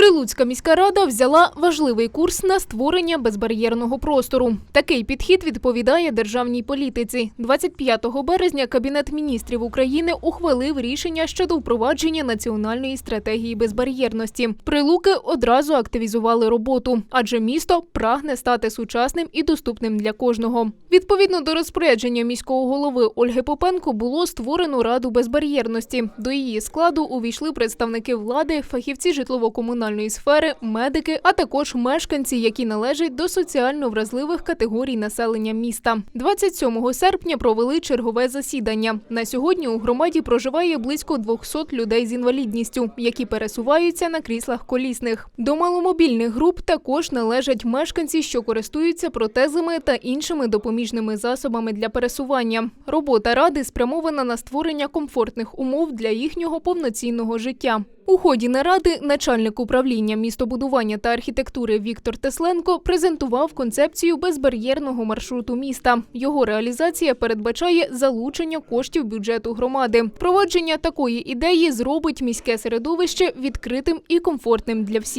அப்புறம் Прилуцька міська рада взяла важливий курс на створення безбар'єрного простору. Такий підхід відповідає державній політиці. 25 березня Кабінет міністрів України ухвалив рішення щодо впровадження національної стратегії безбар'єрності. Прилуки одразу активізували роботу, адже місто прагне стати сучасним і доступним для кожного. Відповідно до розпорядження міського голови Ольги Попенко було створено раду безбар'єрності. До її складу увійшли представники влади, фахівці житлово-комунальної сфери, медики, а також мешканці, які належать до соціально вразливих категорій населення міста. 27 серпня провели чергове засідання. На сьогодні у громаді проживає близько 200 людей з інвалідністю, які пересуваються на кріслах колісних. До маломобільних груп також належать мешканці, що користуються протезами та іншими допоміжними засобами для пересування. Робота ради спрямована на створення комфортних умов для їхнього повноцінного життя. У ході наради начальник управління містобудування та архітектури Віктор Тесленко презентував концепцію безбар'єрного маршруту міста. Його реалізація передбачає залучення коштів бюджету громади. Провадження такої ідеї зробить міське середовище відкритим і комфортним для всіх.